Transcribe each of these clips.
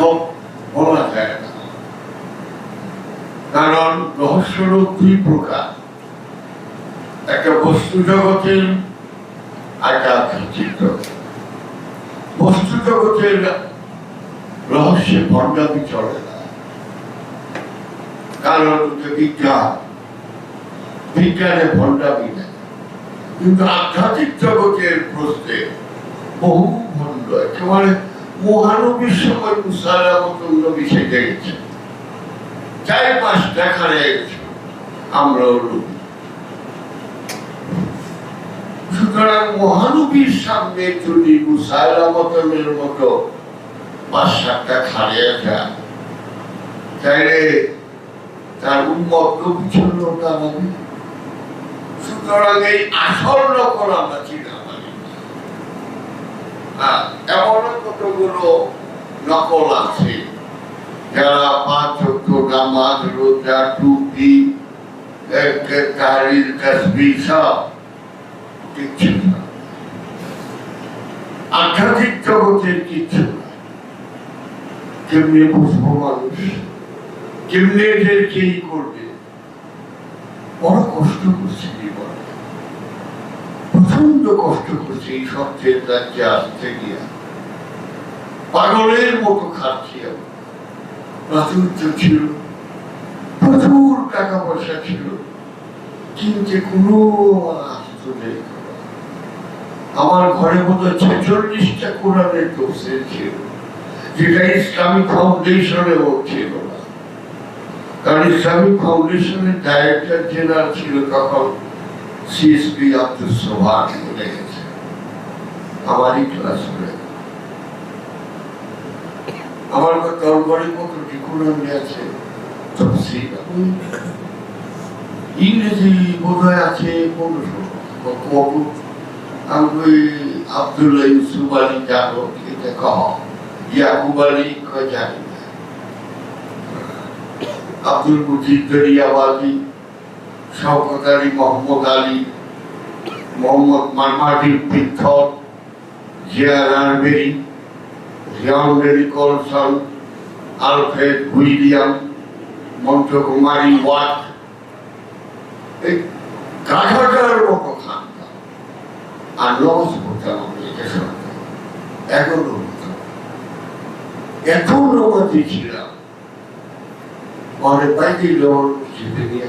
সব বলা যায় না। কারণ রহস্যরূপ দুই প্রকার একটা বস্তু জগতের একটা আধ্যাত্মিক বস্তু জগতের রহস্যে ভণ্ডামি চলে না। কারণ বিজ্ঞান। বিজ্ঞানে ভণ্ডামি নেই। কিন্তু আধ্যাত্মিক জগতের প্রশ্নে বহু ভণ্ড একেবারে সুতরাং মহানবীর সামনে যদি মুসালামতনের মতো পাঁচ সাতটা যায়, তাইলে তার উন্মত বিচ্ছন্ন দাঁড়াবে সুতরাং এই আসল রকম আমরা না। হ্যাঁ, এমন কতগুলো নকল আছে? যারা পাঁচ নামাজ রোজা টুপি তসবি সব কিচ্ছু আধ্যাত্মিক জগতের কিচ্ছু মানুষ? করবে? বড় কষ্ট করছে। প্রচণ্ড কষ্ট করছে এই সত্যের রাজ্যে আসতে গিয়া। পাগলের মতো খাচ্ছি আমি। প্রাচুর্য ছিল। প্রচুর টাকা পয়সা ছিল। কিনতে কোনো আসত নেই। আমার ঘরে মতো ছেচল্লিশটা কোরআনের তফসিল ছিল, যেটা ইসলামিক ফাউন্ডেশনেও ছিল না। কারণ ইসলামিক ফাউন্ডেশনের ডাইরেক্টর জেনারেল ছিল তখন সিএসপি আব্দুল সোহান বলে গেছে। আমারই ক্লাস আমার তোর ঘরে কতটি আছে তফসিল ইংরেজি বোধহয় আছে পনেরোশো। কত আমি আবদুল্লাহ ইউসুফ আলী জানো এটা কহ ইয়াকুব আলী কয় জানি আব্দুল মুজিদ দরিয়াবাদী শওকত মোহাম্মদ আলী, মোহাম্মদ মারমাটি পৃথক জিয়া রানবেরি জিয়ান বেরি কলসন আলফ্রেড উইলিয়াম, মন্ত্রকুমারী ওয়াট। এই গাধাটার মতো খানটা আর লস করতাম আমি এটা শুনতে এখনও হতো। এত নমাতি ছিলাম পরে বাইরে লোন চেপে নিয়ে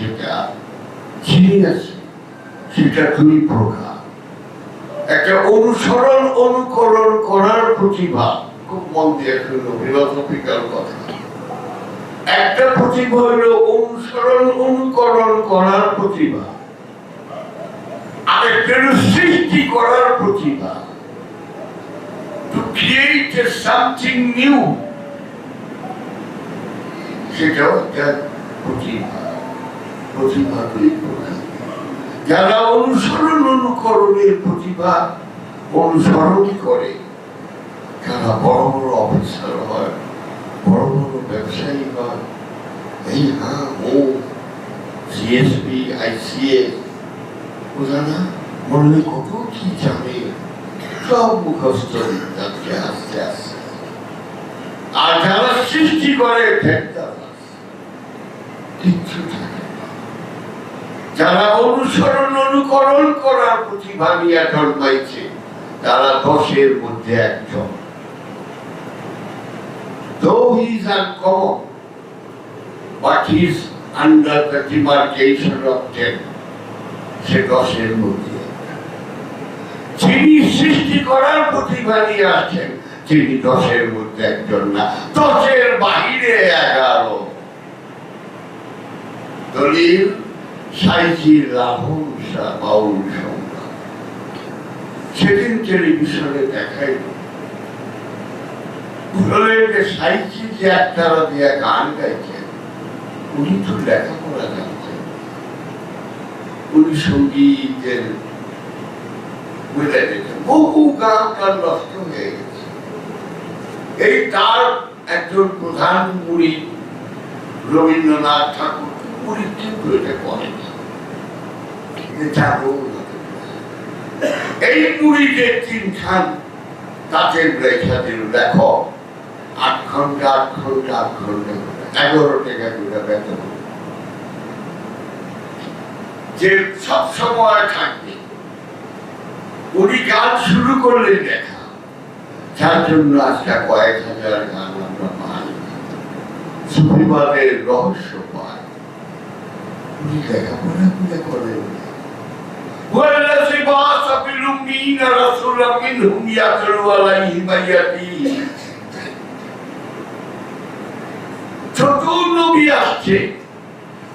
যেটা সেটা দুই প্রকার। একটা অনুসরণ, অনুকরণ করার প্রতিভা, খুব মন কথা। একটা প্রতিভা হলো অনুসরণ, অনুকরণ করার প্রতিভা। আরেকটা সৃষ্টি করার প্রতিভা। Create a something new, সেটাও একটা প্রতিভা। প্রতিভা যারা অনুসরণ অনুকরণের প্রতিভা অনুসরণ করে তারা বড় বড় অফিসার হয় বড় বড় ব্যবসায়ী হয় এই হ্যাঁ ও সিএসপি আইসিএস বোঝা না? বললে কত কি জানে? সব মুখস্থ যাচ্ছে আস্তে আস্তে। আর যারা সৃষ্টি করে ঠেকদারাজ, কিচ্ছু থাকে না। যারা অনুসরণ, অনুকরণ করার প্রতিভা নিয়ে জন্মাইছে, তারা দশের মধ্যে একজন। সৃষ্টি করার তিনি দশের মধ্যে একজন না। দশের বাহিরে এগারো। দলিল সাইজি রাহুল বাউল সংখ্যা। সেদিন টেলিভিশনে ফুলের যে সাহিত্যে যে একতারা দিয়ে গান গাইছেন উনি তো লেখাপড়া জানতেন। উনি সঙ্গীতের বহু গান তার নষ্ট হয়ে গেছে। এই তার একজন প্রধান মুড়ি রবীন্দ্রনাথ ঠাকুর মুড়ি কিন্তু এটা করেন। এই মুড়িতে তিনখান তাঁতের রেখা দিল দেখো আট ঘণ্টা আট ঘণ্টা আট ঘণ্টা এগারো টাকা করে বেতন। যে সব থাকবে। উনি গান শুরু করলেন দেখা। যার জন্য আজকে কয়েক হাজার গান আমরা পাই। সুফিবাদের রহস্য পাই। উনি লেখাপড়া করে করেন। والذي بعث في الأمين رسولا منهم يتلو عليهم آياته চতুর নবী আসছে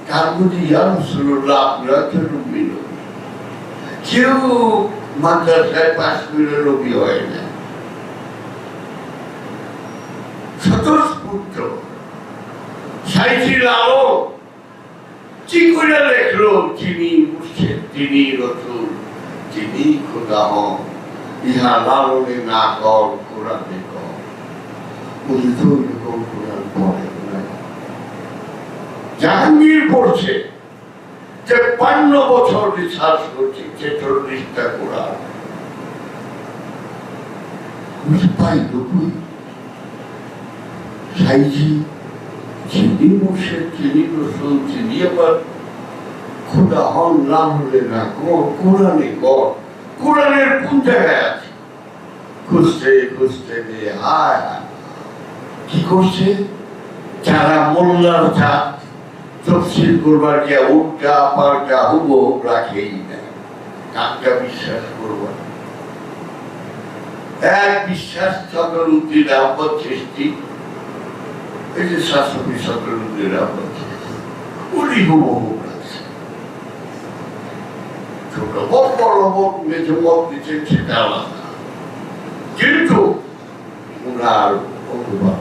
তার মধ্যে ইয়া রাসূলুল্লাহ আপনারা তো নবী নবী। কেউ মাদ্রাসায় পাশ করে নবী হয় না স্বতঃস্ফূর্ত সাইছিল আলো কি করে লেখলো? যিনি মুর্শিদ তিনি রসুল তিনি খোদা হন, ইহা লালনে না কর কোরআনে জাহাঙ্গীর পড়ছে পান্ন বছর রিসার্চ করছে ছেচল্লিশটা কোরআন। পাইল কই? সাইজি যিনি মুর্শিদ যিনি রসুল যিনি আবার খোদা হন না হলে না কোরআনে কর কোরআনের কোন জায়গায় আছে? খুঁজতে খুঁজতে গিয়ে, হায়। কি করছে? যারা মোল্লার জাত, তফসিল করবার গিয়া উল্টা পাল্টা হুবো রাখেই না কাকটা বিশ্বাস করব না। এক বিশ্বাস সকল উদ্দিন সৃষ্টি এই যে শাসকি সকল উদ্দিন আহ্মদ উনি হুবহু ছোট হোক বড় হোক নিচে, সেটা আলাদা। কিন্তু অনুবাদ।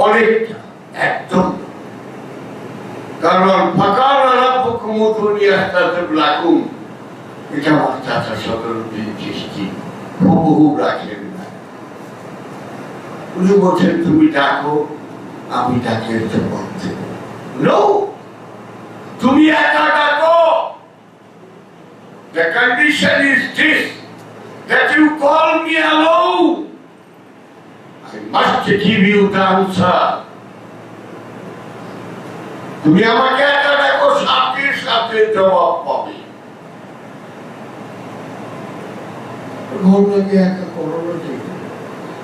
অনেকটা একদম। কারণ আরাব্যকুম দুনিয়া এটা আমার চাচা চিস্তি হুবহু রাখেন উনি বলছেন তুমি ডাকো আমি ডাকের জবাব তুমি একা ডাকো The condition is this that you call me alone. I must give you the answer. তুমি আমাকে একা দেখো সাথে সাথে জবাব পাবে ঘটনাকে একা করো না ঠিক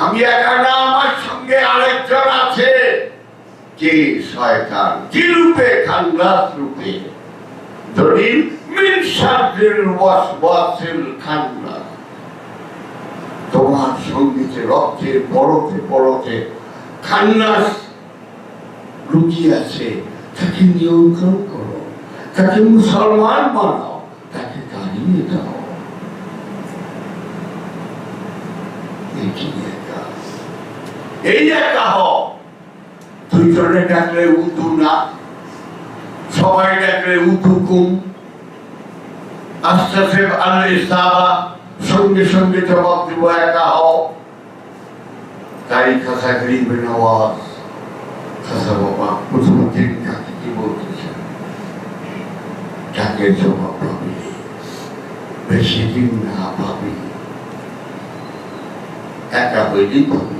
আমি একা আমার সঙ্গে আরেকজন আছে। কে শয়তান? কি রূপে? খান্দাস রূপে। দলিল মিন শাররিল ওয়াসওয়াসিল খান্নাস তোমার সঙ্গীতে, রক্তে, পরতে পরতে খান্নাস লুকিয়ে আছে। তাকে নিয়ন্ত্রণ করো। তাকে মুসলমান বানাও। তাকে দাঁড়িয়ে দাও। এটি এই একা হও দুইজনে ডাকলে উদু না। সবাই ডাকলে উদু কুম। আস্তে আল্লাহ ইসলামা সঙ্গে সঙ্গে জবাব দিব একা হও তাই খাসা গরিবের আওয়াজ খাসা বাবা, প্রথম দিন কাকে কি বলতেছেন? ডাকের জবাব পাবি। বেশি দিন না পাবি। একা হইলেই পাবি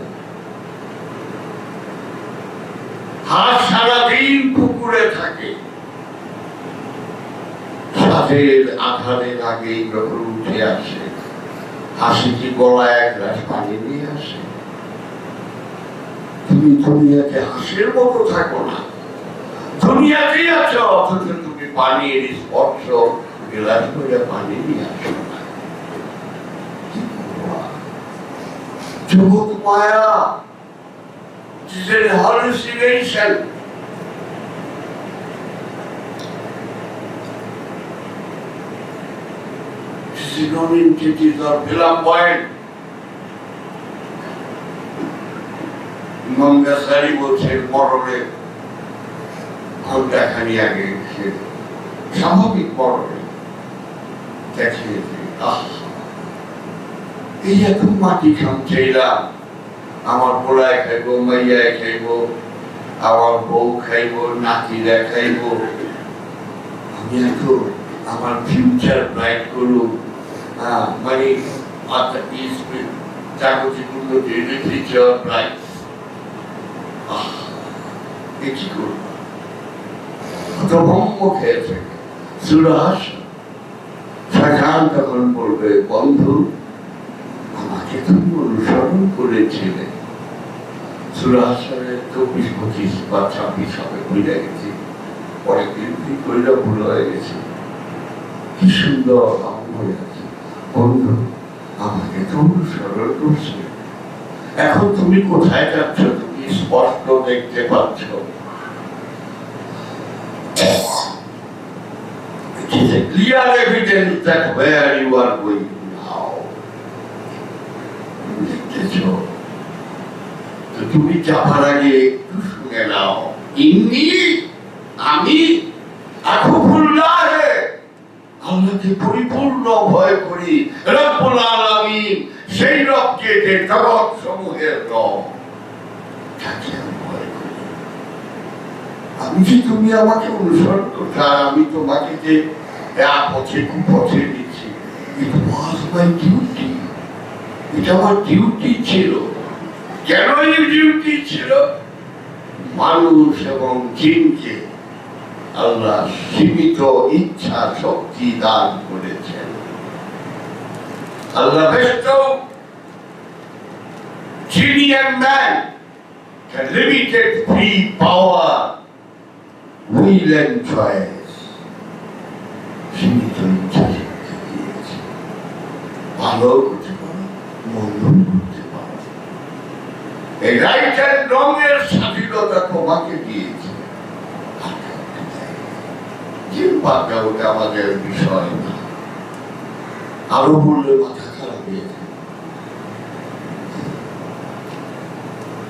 হাত সারাদিন পুকুরে থাকে। সাথের আধারের আগে যখন উঠে আসে। হাসিটি গলায় এক গ্লাস পানি নিয়ে আসে? তুমি দুনিয়াতে হাসির মতো থাকো না। দুনিয়াতেই আছো, অথচ তুমি পানির স্পর্শ, গ্লাস করে পানি নিয়ে আসো না। কি করবা? জগৎ মায়া is a hallucination. It is non flamboyant. ইমাম গাছারি বলছেন মরণে ঘন্টাখানি আগে সে স্বাভাবিক মরণে দেখে যে, আহ এই এত মাটি খামছেইলাম আমার পোলায় খাইব মাইয়ায় খাইব আমার বউ খাইব নাতিরা খাইব। আমি এত আমার ফিউচার ব্রাইট করুক। হ্যাঁ, মানে ফিউচার ব্রাইট কি সুরাস শাহজাহান তখন বলবে বন্ধু আমাকে তুমি অনুসরণ করেছিলে সুরাহাসনের চব্বিশ, পঁচিশ বা ছাব্বিশ হবে বুঝে গেছি। পরে কিন্তু কইরা ভুল হয়ে গেছে। কি সুন্দর আমার আছে। বন্ধু, আমাকে তো অনুসরণ করছে। এখন তুমি কোথায় যাচ্ছ? তুমি স্পষ্ট দেখতে পাচ্ছ। It is a clear evidence that where তুমি যাবার আগে একটু শুনে নাও। ইন্নি আমি আল্লাহকে পরিপূর্ণ ভয় করি। রব্বুল আলামিন সেই রবকে যে সমূহের রব আমি যে তুমি আমাকে অনুসরণ আর আমি তোমাকে যে পথে কুপথে দিচ্ছি ইট ওয়াজ মাই ডিউটি এটা আমার ডিউটি ছিল। কেন এই ডিউটি ছিল? মানুষ এবং জিনকে আল্লাহ সীমিত ইচ্ছা শক্তি দান করেছেন। আল্লাহ সীমিত ইচ্ছা শক্তি দিয়েছে। ভালো মন্দ রাইট অ্যান্ড স্বাধীনতা তোমাকে দিয়েছে। জিম্বাটা ওটা আমাদের বিষয় না। আরও বললে মাথা খারাপ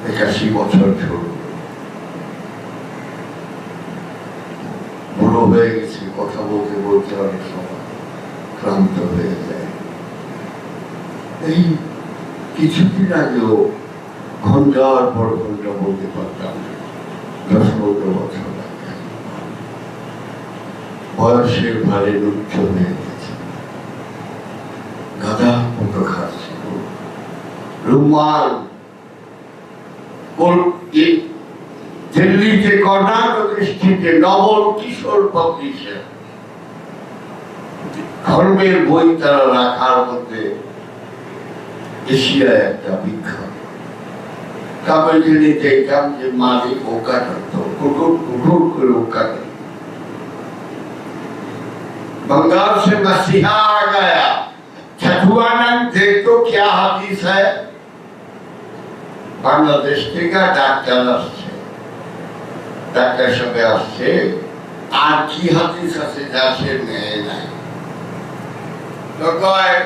একাশি বছর ছোট বুড়ো হয়ে গেছে, কথা বলতে বলতে অনেক সময় ক্লান্ত হয়ে যায়। এই কিছুদিন আগেও ঘণ্টার পর ঘণ্টা বলতে পারতাম। দশ পনেরো বছর বয়সের ভারে উচ্চ হয়ে গেছে। গাদা মতো খাচ্ছিল রুমাল। দিল্লিতে কর্ণাটক স্ট্রিটে নবল কিশোর পাবলিশার। ধর্মের বই তারা রাখার মধ্যে এশিয়ায় একটা বিখ্যাত। কাগজে দেখতাম যে মালিক ওকা করতো কুকুর কুকুর করে ওকা করতো बंगाल से मसीहा आ गया छठुआनंद देख तो क्या हदीस है বাংলাদেশ থেকে ডাক্তার আসছে ডাক্তার সঙ্গে আসছে আর কি হাদিস আছে যা সে নেয় নাই তো কয়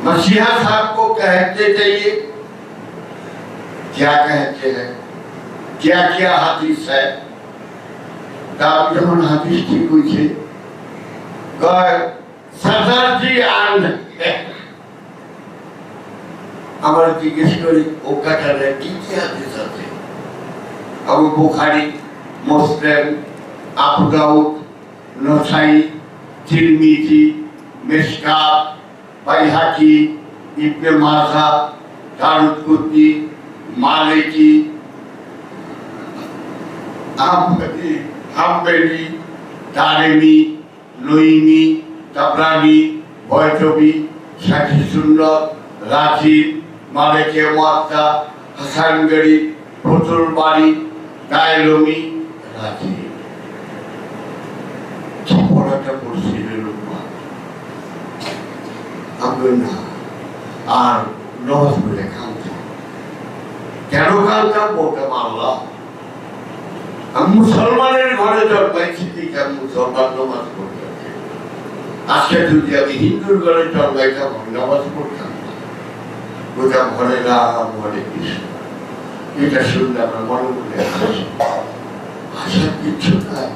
मसीहा साहब को कहते चाहिए क्या कहते हैं क्या क्या हदीस है তার যখন হাদিস ঠিক হয়েছে কয় সরদারজি আর আমার জিজ্ঞেস করি ও কাটারে কি কি হাদিস আছে Abu Bukhari Muslim Abu Dawud Nasai তিরমিজি মিশকাত বাইহাকি ইবনে মাযা দারুকুতি Maliki Hambali Darimi Naimi Tabarani বয়টবি সাথী সুন্দর রাজীব মালেকে মাত্তা হাসানগড়ি ফতুল বাড়ি, দায়লমি রাজীব কি পড়াটা পড়ছিলেন লোকমান আর পড়ে কাঁদতাম কেন কাঁদতাম আমি মুসলমানের ঘরে জন্মাইছি মুসলমান আজকে যদি আমি হিন্দুর ঘরে জন্মাইতাম, আমি নামাজ পড়তাম রাম কৃষ্ণ। এটা শুনলে আমার মনে মনে আসে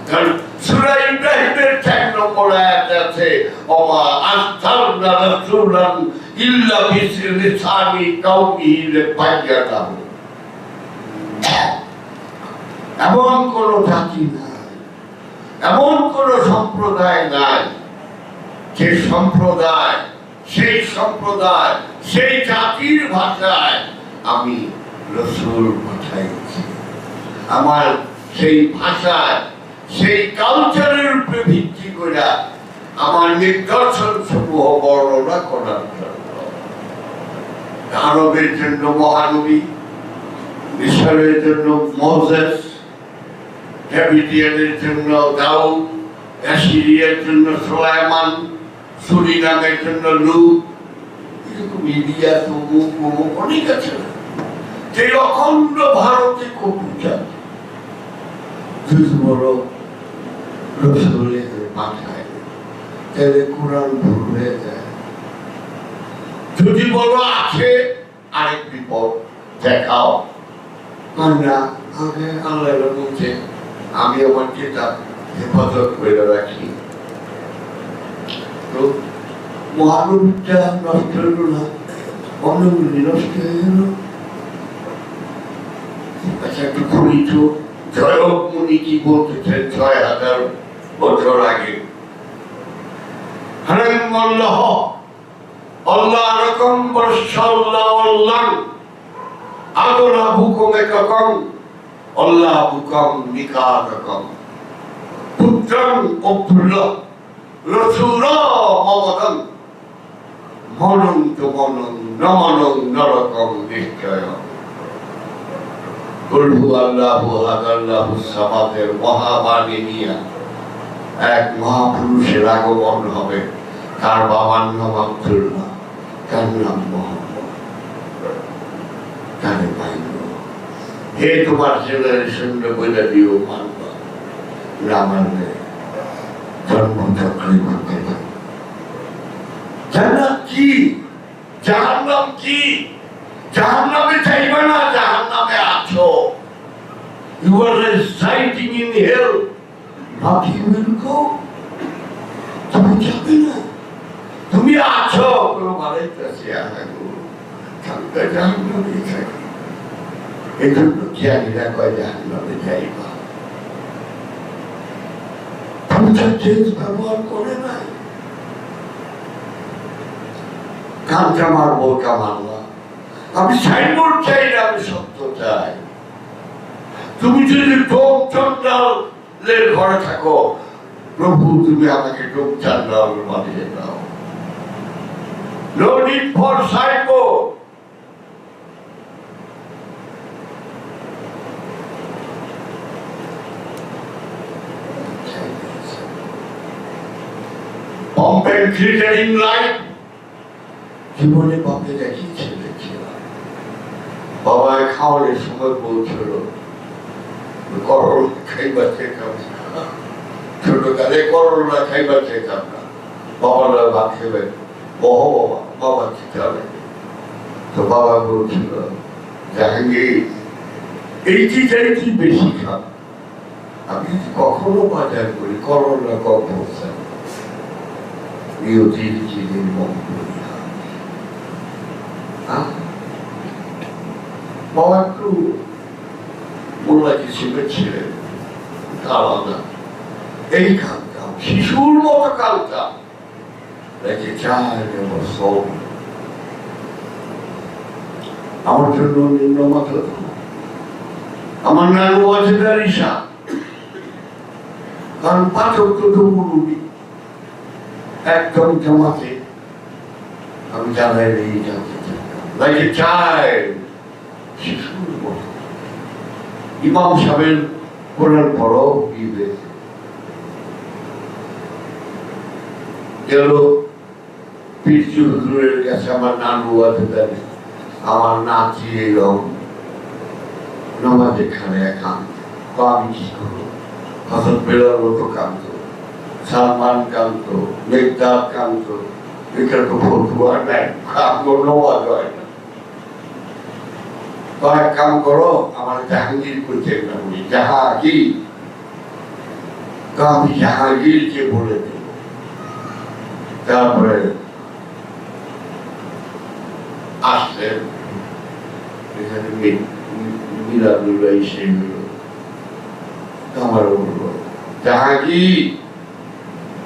কারণ সূরা ইব্রাহিমের চার নম্বর আয়াত আছে রাসূলান ইল্লা লিবায়্যানাহু এমন কোন জাতি নাই, এমন কোন সম্প্রদায় নাই, যে সম্প্রদায়, সেই সম্প্রদায়, সেই জাতির ভাষায় আমি রসুল পাঠাইছি। আমার সেই ভাষায়, সেই কালচারের উপরে ভিত্তি করে আমার নিদর্শন সমূহ বর্ণনা করার জন্য। আরবের জন্য মহানবী মিশরের জন্য মোজেস ডেভিডিয়ানের জন্য দাউদ, অ্যাসিরিয়ার জন্য সোলাইমান সুরিনামের জন্য লুত। এরকম ইলিয়া, তমুক অমুক অনেক আছে সেই অখণ্ড ভারতে কপুজা যদি বড় রসুলের মাথায়, তাহলে কোরআন ভুল হয়ে যায়। যদি বলো আছে, আরেক বিপদ দেখাও। আল্লাহ বলছে, আমি আমার কিতাব হেফাজত করে রাখি। মহানবীটা নষ্ট হলো না অন্যগুলি নষ্ট হয়ে গেল। আচ্ছা একটু খুলি তো। জয়ক কি বলতেছেন ছয় হাজার বছর আগে। হারান আল্লাহ আল্লাহ রকম বর্ষাল্লাহ আল্লাহ আদরা আল্লাহ হুকুম নিকারকম পুত্রং নিশ্চয়। আল্লাহ সামাদের মহাবাণী নিয়ে এক মহাপুরুষের আগমন হবে। তার বাবার নাম আব্দুল্লাহ তার নাম তারে পাইল হে তোমার জেনারেশন বলে দিও মানবা না মানলে জন্মচক্রে করতে পারে। জান্নাত কি? জাহান্নাম কি? চাইবে না, জাহান্নামে আছো। You are residing in hell not you তুমি যাবে না। তুমি আছো, কোনো বাড়াইতেছে আহাগো থাকতে জাহান্নামে থাকি এই জন্য জ্ঞানীরা কয় জাহান্নামে যাইবা আমি তুমি যদি ডোম চন্ডালের ঘরে থাকো, প্রভু, তুমি আমাকে ডোম চন্ডাল বানিয়ে দাও। No for signboard Pompen glittering light জীবনে দেখিয়েছে দেখছিলাম বাবা খাওয়ানোর সময় বলছিল করল খাইবার খেতাম না। খাইবার খেতাম না। বাবারা ভাত খেবে। বহ বাবা বাবা খেতে হবে। তো বাবা বলছিল, জাহাঙ্গীর এইটি চাইছি বেশি খান আমি কখনো বাজার করি কম বলছেন ইউটিলিটি করি না? বাবা একটু মোল্লা কিসিমের ছিলেন আলাদা এই কালতাম শিশুর মতো কালতাম রেখে চায় আমার জন্য নিম্নমাত্রা আমার নানু আছে ঈশা কারণ পাচক তো ডুবুডুবি একদম জমাতে আমি জানাই এই জানতে চায় শিশুর মতো। ইমাম সাহেবের কোরআন পড়ো ইবে গেল পিরচু হুজুরের কাছে, আমার নানু আছে তাদের আমার নাচি এরকম। নামাজ এখানে একান্ত আমি কি করব? হজরত বেলার মতো কান্ত সালমান কান্ত মেঘদাদ কান্ত এটা তো ফতুয়া নাই কামড় নামাজ হয় না। তো এক কাম করো, আমার জাহাঙ্গীর করতে না বলি জাহাঙ্গীর। তো আমি জাহাঙ্গীরকে বলে দেব। তারপরে আসলেন এখানে মিলাদুল্লাহ এসে আমার বলল জাহাঙ্গীর!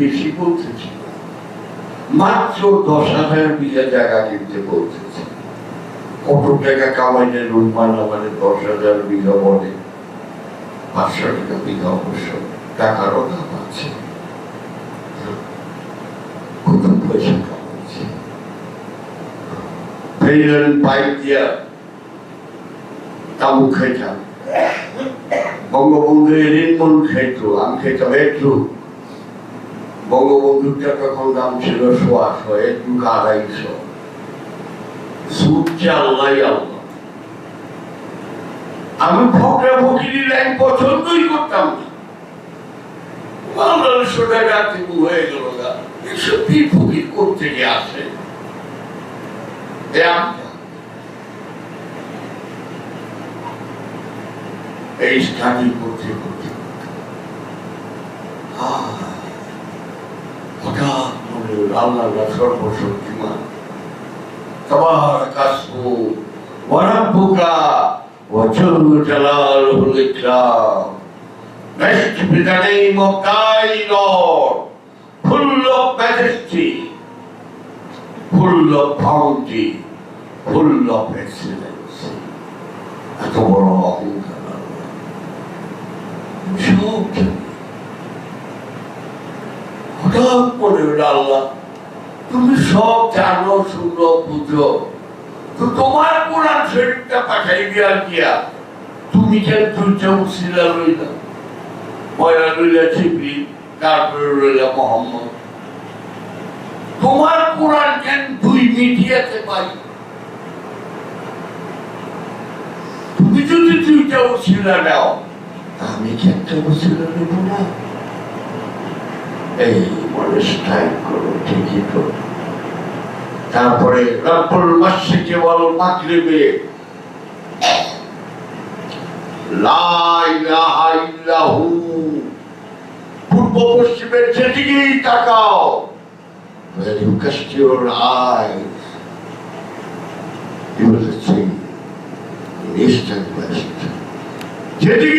বেশি মাত্র দশ হাজার বিঘা জায়গা কিনতে কত বানাবানে দশ হাজার বিঘা বলে, পাঁচশো টাকা বিঘা অবশ্য টাকার অভাব আছে। পাইপ দিয়া বঙ্গবন্ধু ঋণমন খাইতো, আমি খাইতাম একটু বঙ্গবন্ধুটা তখন দাম ছিল সোয়াশো একটু আড়াইশো আমি ফকরা ফকিরির এক পছন্দই করতাম ফকির আসে? এই স্টাডি করতে করতে হঠাৎ মনে হল আল্লাহ সর্বশক্তিমান তোমার কাশু ওয়ারাব্বুকা ওয়াজুল জালালুল ইকরাম Best beginning of thy Lord, full of majesty, full of bounty, full of excellence. এত বড় অহংকার সব সব হলো আল্লাহ তুমি সব জানো, শুনো, বুঝো। তো তোমার কোরআন শরীরটা পাঠাই দিয়া দিয়া তুমি কেন দুইটা উসিলা রইলা পয়লা রইলা ছিপি তারপরে রইলা মোহাম্মদ। তোমার কোরআন কেন দুই মিডিয়াতে পাই? তুমি যদি দুইটা উসিলা নাও আমি কি একটা উসিলা নেব না? এই স্ট্রাইক করো ঠিকই তো। তারপরে রব্বুল মাশরিকি ওয়াল মাগরিবে। লা ইলাহা ইল্লাহু। পূর্ব পশ্চিমের যেদিকেই তাকাও when you cast your eyes you will see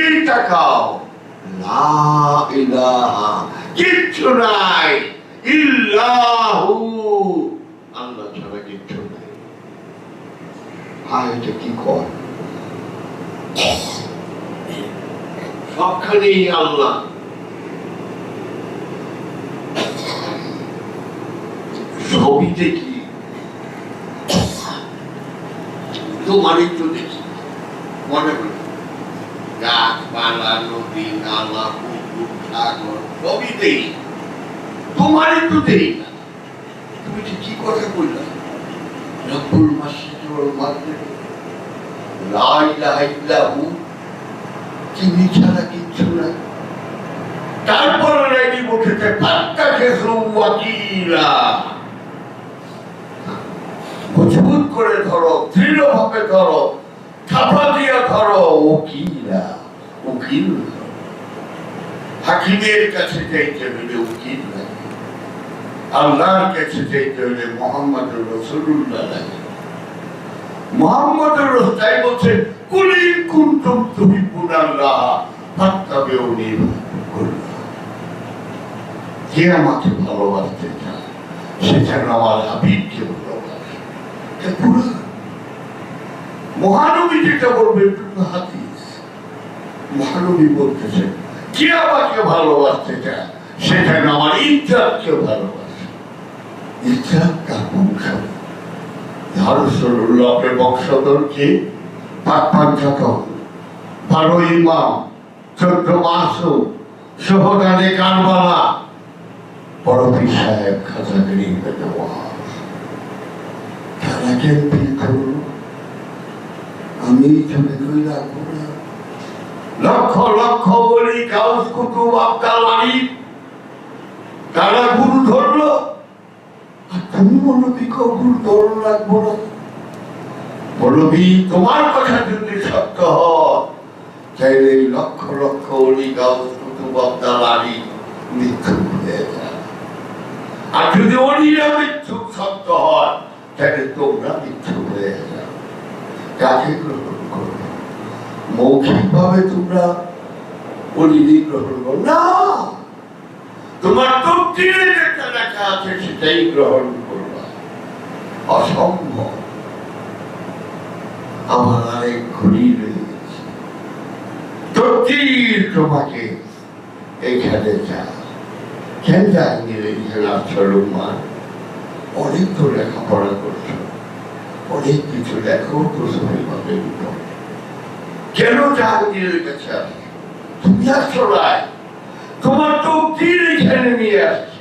in তাকাও, লা ইলাহা কিচ্ছু নাই। ইল্লাহু। আল্লাহ ছাড়া কিচ্ছু নাই। কি কর? আল্লাহ। সবই দেখি তোমারই তো দেখি মনে করি। গাছপালা, নদী, নালা, পুকুর, সাগর সবই দেই তোমারই তো দেই না তুমি কি কথা বললা? রব্বুল মাসিদুল মাগরিব লা ইলাহা ইল্লাহু তিনি ছাড়া কিচ্ছু না তারপর রেডি উঠেছে পাত্তা খেসু ওয়াকিলা। মজবুত করে ধরো, দৃঢ়ভাবে ধরো, থাপা দিয়া ধরো উকিলা উকিল ধরো। হাকিমের কাছে যাইতে হলে উকিল লাগে। আল্লাহর কাছে যাইতে হলে মোহাম্মদ রসুল্লাহ লাগে। মোহাম্মদ বলছে, কুলি কুন্তুম তুমি পুনাল্লাহ যে আমাকে ভালোবাসতে চায়? সে যেন আমার হাবিবকে ভালোবাসে। মহানবী যেটা বলবে হাদিস। মহানবী বলতেছে যে আমাকে ভালোবাসতে চায়? সে যেন আমার ইজ্জাতকে ভালোবাসে। ইজ্জাত তার বংশ রসুল্লাহের বংশধরকে পাক পাঞ্চাতন বারো ইমাম, চোদ্দ কারবালা। বড়পীর সাহেব খাজা গরিব তারা কেন আমি চলে কই রাখব না লক্ষ লক্ষ বলি কাউস কুতুব আব্দাল আলী তারা গুরু ধরলো? তুমি বলো কি গুরু ধরো রাখব না? বলবি তোমার কথা যদি সত্য হয়। চাইলে লক্ষ লক্ষ অলি গাউস কুতুব আব্দাল আলী মৃত্যু হয়ে আর যদি অলিরা মৃত্যু সত্য হয়, তাহলে তোমরা মৃত্যু হয়ে যাও। কাকে গ্রহণ মৌখিক ভাবে তোমরা অলিদি গ্রহণ করো। না! তোমার তকদিরে যেটা লেখা আছে সেটাই গ্রহণ করবা। অসম্ভব। আমার আরেক ঘড়ি রয়েছে। তকদির তোমাকে এখানে যা কেন জাহাঙ্গীর এখানে আসল মান অনেক তো লেখাপড়া করছ। অনেক কিছু লেখো, তো সবাইভাবে কেন জাহাঙ্গীরের কাছে আসছো তুমি আসছো রায়। তোমার তকদির এখানে নিয়ে আসছো